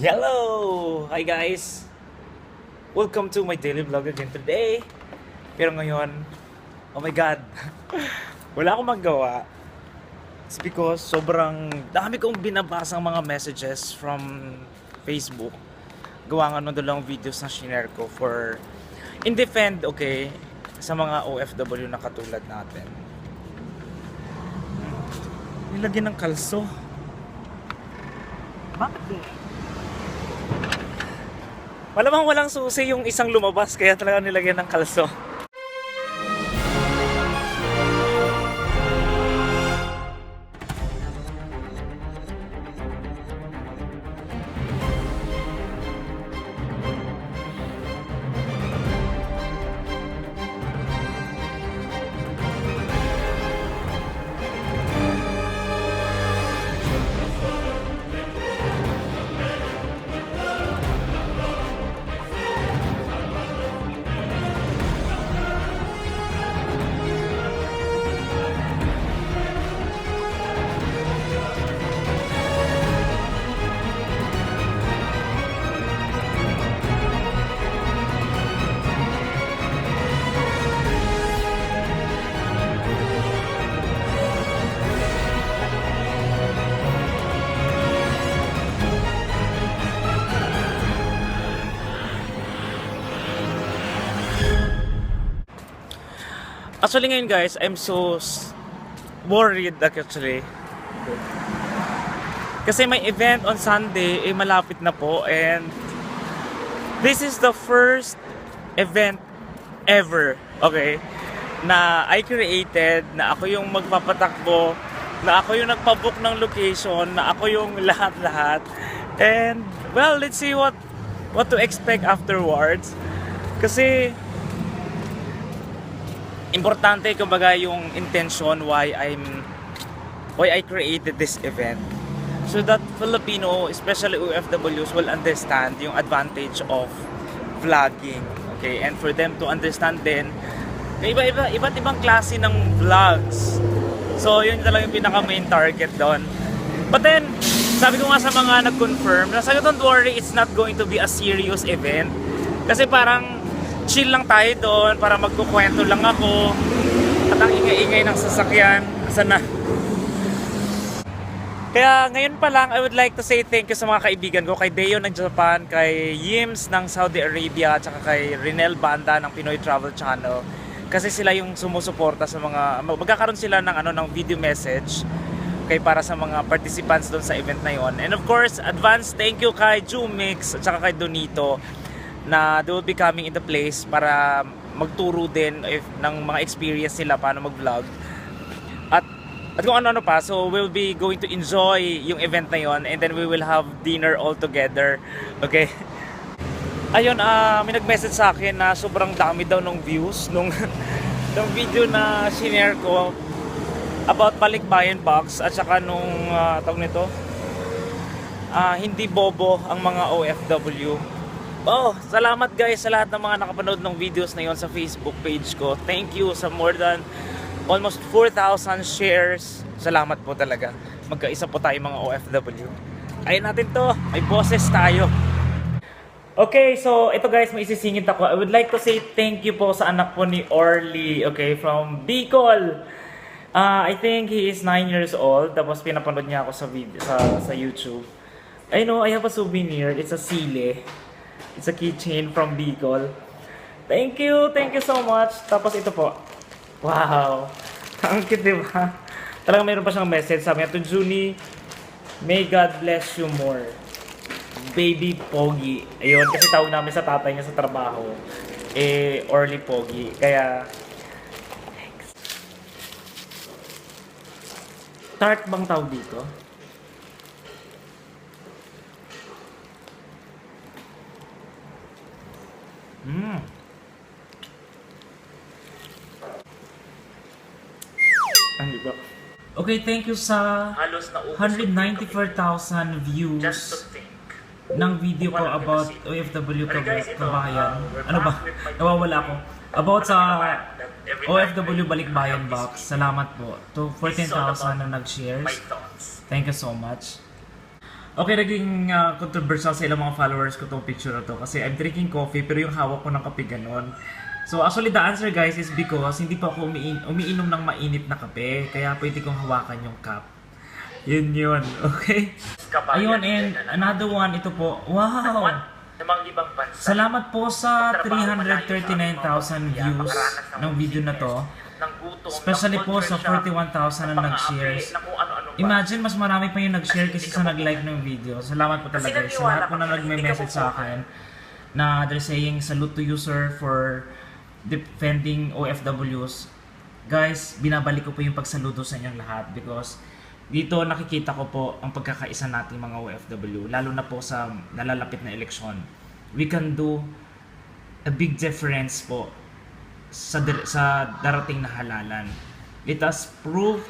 Hello! Hi guys! Welcome to my daily vlog again today. Pero ngayon, oh my god, wala akong magawa. It's because sobrang dami kong binabasang mga messages from Facebook. Gawa nga nung dalawang videos na shinare ko for in defend, okay, sa mga OFW na katulad natin. Nilagyan ng kalso. Bakit? Malamang walang susi yung isang lumabas kaya talaga nilagyan ng kalso. Actually ngayon guys, I'm so worried actually. Kasi may event on Sunday, eh malapit na po and this is the first event ever, okay, na I created, na ako yung magpapatakbo, na ako yung nagpabook ng location, na ako yung lahat-lahat. And well, let's see what what to expect afterwards. Kasi importante kumbaga yung intention why I'm why I created this event. So that Filipino especially OFWs will understand yung advantage of vlogging okay? And for them to understand din na iba-iba iba't ibang klase ng vlogs. So yun talaga yung pinaka main target doon. But then sabi ko nga sa mga nag-confirm na sabi don't worry it's not going to be a serious event. Kasi parang chill lang tayo doon para magkukwento lang ako at ang ingay-ingay ng sasakyan sana kaya ngayon pa lang, I would like to say thank you sa mga kaibigan ko, kay Deo ng Japan, kay Yims ng Saudi Arabia, at saka kay Rinel Banda ng Pinoy Travel Channel. Kasi sila yung sumusuporta sa mga, magkakaroon sila ng, ano, ng video message kay para sa mga participants doon sa event na yon. And of course, advance thank you kay Jumix at saka kay Donito na they will be coming in the place para magturo din if, ng mga experience nila paano mag-vlog. At at kung ano-ano pa, so we'll be going to enjoy yung event na yon and then we will have dinner all together. Okay? Ayun, ah may nag-message sa akin na sobrang dami daw ng views nung, nung video na shinare ko about Balikbayan Box at saka nung uh, tawag nito ah, hindi bobo ang mga OFW. Oh, salamat guys sa lahat ng mga nakapanood ng videos na yon sa Facebook page ko. Thank you sa more than almost 4,000 shares. Salamat po talaga. Magkaisa po tayo mga OFW. Ayun natin to. May boses tayo. Okay, so ito guys, may isisingit ako. I would like to say thank you po sa anak po ni Orly, okay, from Bicol. Ah, I think he is 9 years old. Tapos pinapanood niya ako sa video sa sa YouTube. I know, I have a souvenir. It's a sile. It's a keychain from Bicol. Thank you, thank you so much. Tapos ito po. Wow. Ang cute, di ba? Talagang mayroon pa siyang message. Sabi niya, to Junie, may God bless you more. Baby Pogi. Ayun, kasi tawag namin sa tatay niya sa trabaho. Eh, Orly Pogi. Kaya, Tart bang tawag dito? Mm. Ang iba. Okay, thank you sa Halos na 194,000 views Just to think. ng video ko about OFW ito, kabayan. uh, Ano ba? Nawawala ako. About sa OFW Balikbayan Box. Salamat po. To This is all 14,000 na nag-shares. Thank you so much. Okay, naging uh, controversial sa ilang mga followers ko tong picture na to kasi I'm drinking coffee pero yung hawak ko ng kape ganon. So actually the answer guys is because hindi pa ako umiin- umiinom ng mainit na kape kaya pwede kong hawakan yung cup. Yun yun, okay? Ayun, and another one, ito po. Wow! Sa mga ibang bansa. Salamat po sa 339,000 views ng video na to. Especially po sa culture shock, 41,000 na nag-shares. Pang-api, na kung ano-ano ba. Imagine, mas marami pa yung nag-share kasi sa nag-like ng video. Salamat po talaga. Sa lahat po na nagme-message sa akin na they're saying salute to you sir for defending OFWs. Guys, binabalik ko po yung pagsaludo sa inyong lahat because dito nakikita ko po ang pagkakaisa nating mga OFW lalo na po sa nalalapit na eleksyon. We can do a big difference po sa sa darating na halalan. Let us prove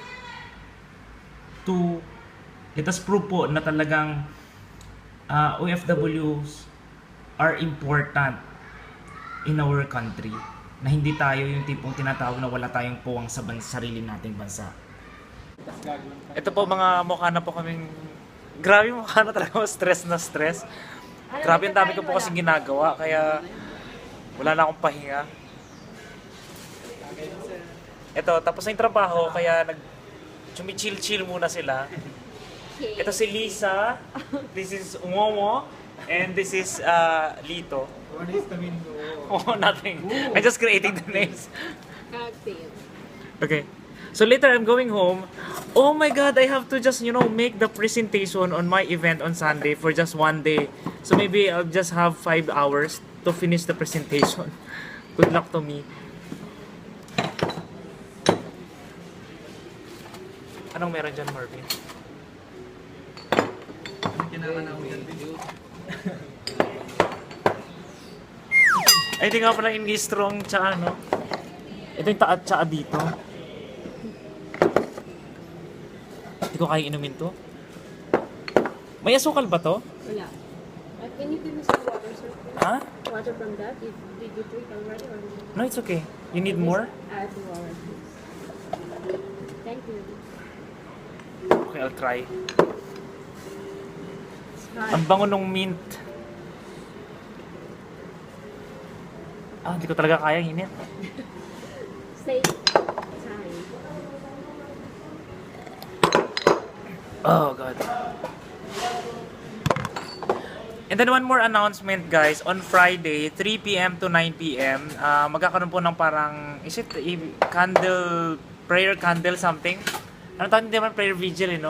to let us prove po na talagang uh, OFWs are important in our country na hindi tayo yung tipong tinatawag na wala tayong puwang sa ban- sarili nating bansa. Ito po mga mukha na po kaming grabe mukha na talaga stress na stress. Grabe ang dami ko po kasi ginagawa kaya wala na akong pahinga. Ito, tapos na yung trabaho kaya nag chumichill-chill muna sila. Ito si Lisa, this is Momo, and this is uh, Lito. What is the window? Oh, nothing. I'm just creating the names. Cocktail. Okay. So later I'm going home. Oh my god, I have to just, you know, make the presentation on my event on Sunday for just one day. So maybe I'll just have five hours to finish the presentation. Good luck to me. Anong meron dyan, Marvin? Ay, di nga pala hindi strong tsa, no? Ito yung taat tsa dito. Hindi ko kaya inumin to. May asukal ba to? Wala. Uh, can you give me some water, sir? please? Ha? Water from that? If, did you drink already or not? No, it's okay. You need more? Add water, please. Thank you. Okay, I'll try. Ang bango nung mint. Ah, hindi ko talaga kaya init. Stay. Oh, God. And then one more announcement, guys. On Friday, 3 p.m. to 9 p.m., ah, magkakaroon po ng parang, is it candle, prayer candle something? Ano tawag hindi naman prayer vigil, eh, no?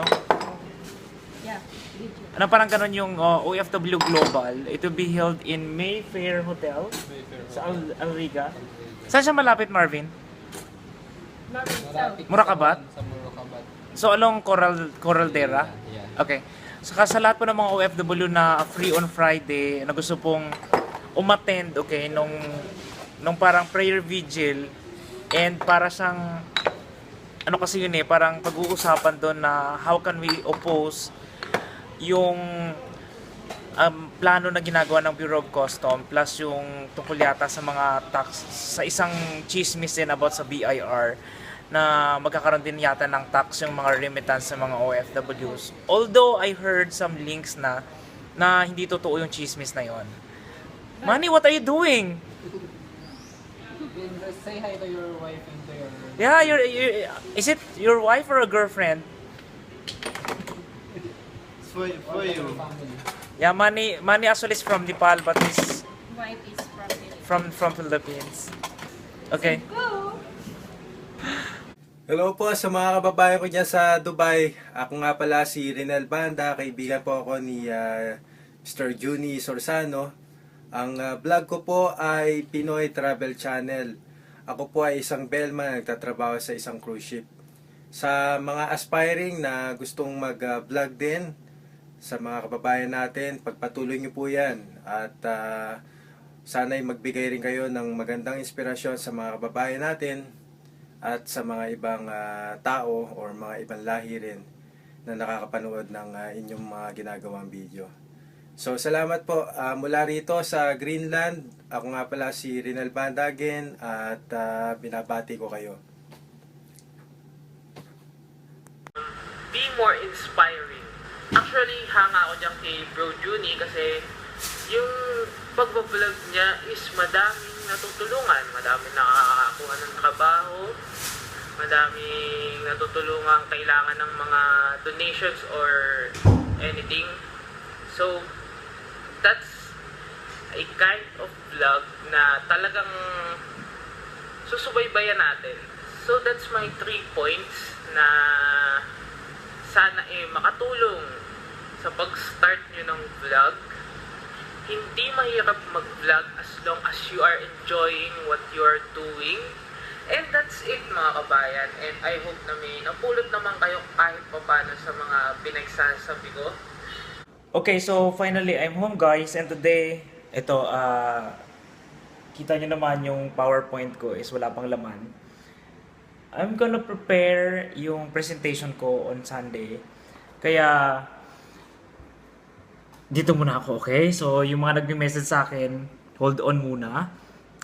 Yeah. Video. Ano parang ganun yung uh, OFW Global. It will be held in Mayfair Hotel sa Al Alriga. Saan siya malapit, Marvin? Marvin, South. Murakabat? Sa Murakabat. So along Coral Coraldera? Yeah. Okay. Saka sa lahat po ng mga OFW na free on Friday, na gusto pong umattend, okay, nung, nung parang prayer vigil, and para siyang, ano kasi yun eh, parang pag-uusapan doon na how can we oppose yung um, plano na ginagawa ng Bureau of Custom plus yung tungkol yata sa mga tax sa isang chismis din about sa BIR na magkakaroon din yata ng tax yung mga remittance sa mga OFWs. Although I heard some links na na hindi totoo yung chismis na yon. Manny, what are you doing? Say hi to your wife and to your Yeah, you're, you is it your wife or a girlfriend? For, for you. Yeah, Manny, Manny actually is from Nepal but is Wife is from Philippines. from from Philippines. Okay. Hello po sa mga kababayan ko dyan sa Dubai. Ako nga pala si Renel Banda. Kaibigan po ako ni ah, Mr. Juni Sorsano. Ang ah, vlog ko po ay Pinoy Travel Channel. Ako po ay isang bellman nagtatrabaho sa isang cruise ship. Sa mga aspiring na gustong mag-vlog din, sa mga kababayan natin, pagpatuloy niyo po yan. At ah, sana'y magbigay rin kayo ng magandang inspirasyon sa mga kababayan natin at sa mga ibang ah, tao or mga ibang lahi rin na nakakapanood ng ah, inyong mga ginagawang video. So salamat po Ah, mula rito sa Greenland. Ako nga pala si Rinal Bandagen at ah, binabati ko kayo. Be more inspiring Actually, hanga ako dyan kay Bro Juni kasi yung pagbablog niya is madaming natutulungan. Madaming nakakakuha ng trabaho. Madaming natutulungan kailangan ng mga donations or anything. So, a kind of vlog na talagang susubaybayan natin. So that's my three points na sana eh makatulong sa pag-start nyo ng vlog. Hindi mahirap mag-vlog as long as you are enjoying what you are doing. And that's it mga kabayan. And I hope na may napulot naman kayo kahit paano sa mga pinagsasabi ko. Okay, so finally, I'm home guys. And today, ito, ah kita nyo naman yung PowerPoint ko is wala pang laman. I'm gonna prepare yung presentation ko on Sunday. Kaya, dito muna ako, okay? So, yung mga nagme-message sa akin, hold on muna.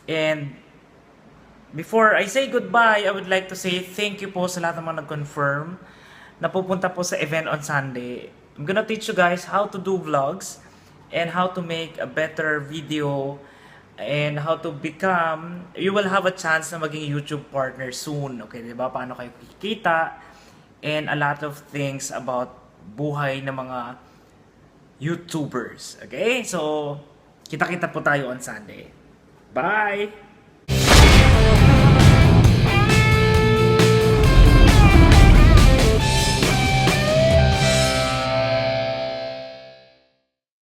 And, before I say goodbye, I would like to say thank you po sa lahat ng mga nag-confirm na pupunta po sa event on Sunday. I'm gonna teach you guys how to do vlogs and how to make a better video and how to become, you will have a chance na maging YouTube partner soon. Okay, di ba? Paano kayo kikita and a lot of things about buhay ng mga YouTubers. Okay? So, kita-kita po tayo on Sunday. Bye!